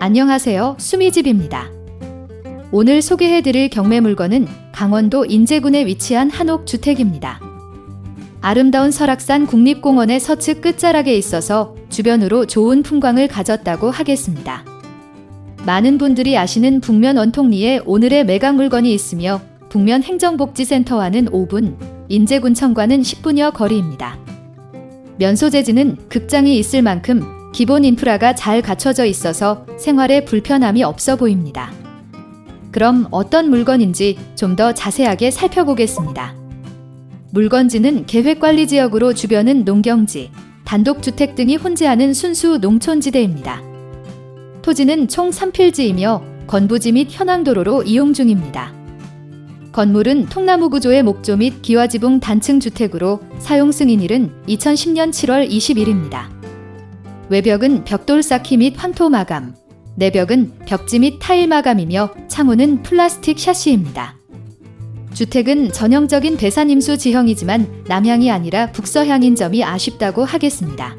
안녕하세요. 수미집입니다. 오늘 소개해드릴 경매 물건은 강원도 인제군에 위치한 한옥 주택입니다. 아름다운 설악산 국립공원의 서측 끝자락에 있어서 주변으로 좋은 풍광을 가졌다고 하겠습니다. 많은 분들이 아시는 북면 원통리에 오늘의 매각 물건이 있으며 북면 행정복지센터와는 5분, 인제군청과는 10분여 거리입니다. 면소재지는 극장이 있을 만큼 기본 인프라가 잘 갖춰져 있어서 생활에 불편함이 없어 보입니다. 그럼 어떤 물건인지 좀 더 자세하게 살펴보겠습니다. 물건지는 계획관리지역으로 주변은 농경지, 단독주택 등이 혼재하는 순수 농촌지대입니다. 토지는 총 3필지이며 건부지 및 현황도로로 이용 중입니다. 건물은 통나무 구조의 목조 및 기와지붕 단층 주택으로 사용 승인일은 2010년 7월 20일입니다. 외벽은 벽돌 쌓기 및 환토 마감, 내벽은 벽지 및 타일 마감이며 창호는 플라스틱 샤시입니다. 주택은 전형적인 배산임수 지형이지만 남향이 아니라 북서향인 점이 아쉽다고 하겠습니다.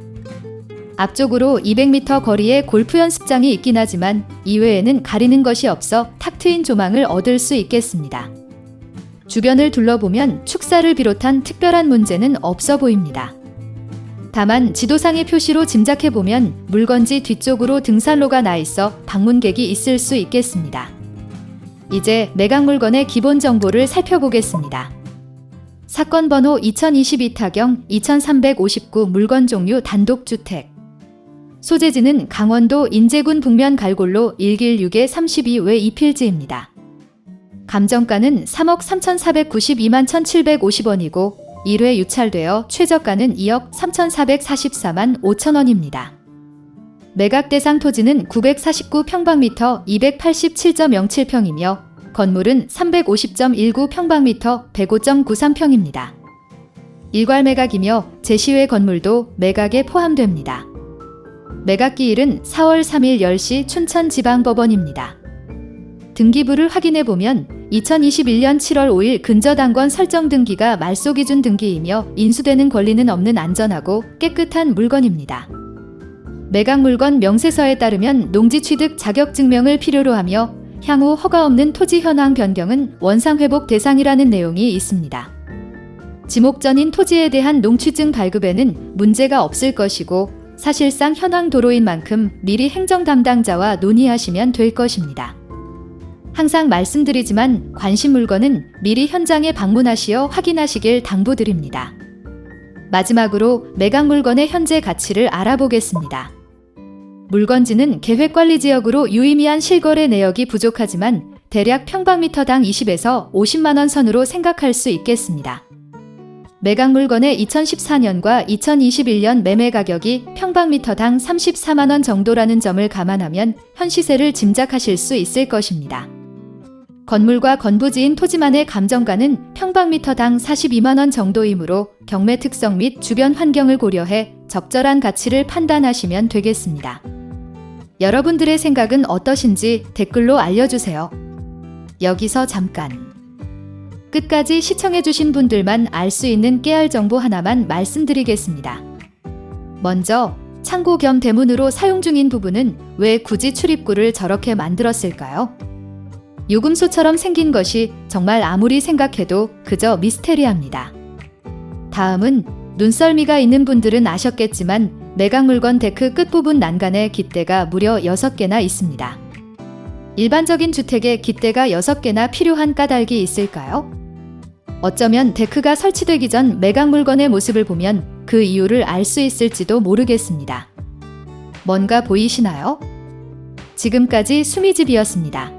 앞쪽으로 200m 거리에 골프 연습장이 있긴 하지만 이외에는 가리는 것이 없어 탁 트인 조망을 얻을 수 있겠습니다. 주변을 둘러보면 축사를 비롯한 특별한 문제는 없어 보입니다. 다만 지도상의 표시로 짐작해보면 물건지 뒤쪽으로 등산로가 나 있어 방문객이 있을 수 있겠습니다. 이제 매각 물건의 기본 정보를 살펴보겠습니다. 사건 번호 2022 타경 2359 물건 종류 단독주택. 소재지는 강원도 인제군 북면 갈골로 1길 6에 32외 2필지입니다. 감정가는 3억 3,492만 1,750원이고 1회 유찰되어 최저가는 2억 3,444만 5천 원입니다. 매각 대상 토지는 949평방미터 287.07평이며 건물은 350.19평방미터 105.93평입니다. 일괄 매각이며 제시외 건물도 매각에 포함됩니다. 매각 기일은 4월 3일 10시 춘천지방법원입니다. 등기부를 확인해 보면 2021년 7월 5일 근저당권 설정 등기가 말소 기준 등기이며 인수되는 권리는 없는 안전하고 깨끗한 물건입니다. 매각 물건 명세서에 따르면 농지 취득 자격 증명을 필요로 하며 향후 허가 없는 토지 현황 변경은 원상 회복 대상이라는 내용이 있습니다. 지목전인 토지에 대한 농취증 발급에는 문제가 없을 것이고 사실상 현황 도로인 만큼 미리 행정 담당자와 논의하시면 될 것입니다. 항상 말씀드리지만 관심 물건은 미리 현장에 방문하시어 확인하시길 당부드립니다. 마지막으로 매각 물건의 현재 가치를 알아보겠습니다. 물건지는 계획관리지역으로 유의미한 실거래 내역이 부족하지만 대략 평방미터당 20에서 50만원 선으로 생각할 수 있겠습니다. 매각 물건의 2014년과 2021년 매매 가격이 평방미터당 34만원 정도라는 점을 감안하면 현 시세를 짐작하실 수 있을 것입니다. 건물과 건부지인 토지만의 감정가는 평방미터당 42만원 정도이므로 경매 특성 및 주변 환경을 고려해 적절한 가치를 판단하시면 되겠습니다. 여러분들의 생각은 어떠신지 댓글로 알려주세요. 여기서 잠깐. 끝까지 시청해주신 분들만 알 수 있는 깨알 정보 하나만 말씀드리겠습니다. 먼저, 창고 겸 대문으로 사용 중인 부분은 왜 굳이 출입구를 저렇게 만들었을까요? 요금소처럼 생긴 것이 정말 아무리 생각해도 그저 미스테리합니다. 다음은 눈썰미가 있는 분들은 아셨겠지만 매각 물건 데크 끝부분 난간에 깃대가 무려 6개나 있습니다. 일반적인 주택에 깃대가 6개나 필요한 까닭이 있을까요? 어쩌면 데크가 설치되기 전 매각 물건의 모습을 보면 그 이유를 알 수 있을지도 모르겠습니다. 뭔가 보이시나요? 지금까지 수미집이었습니다.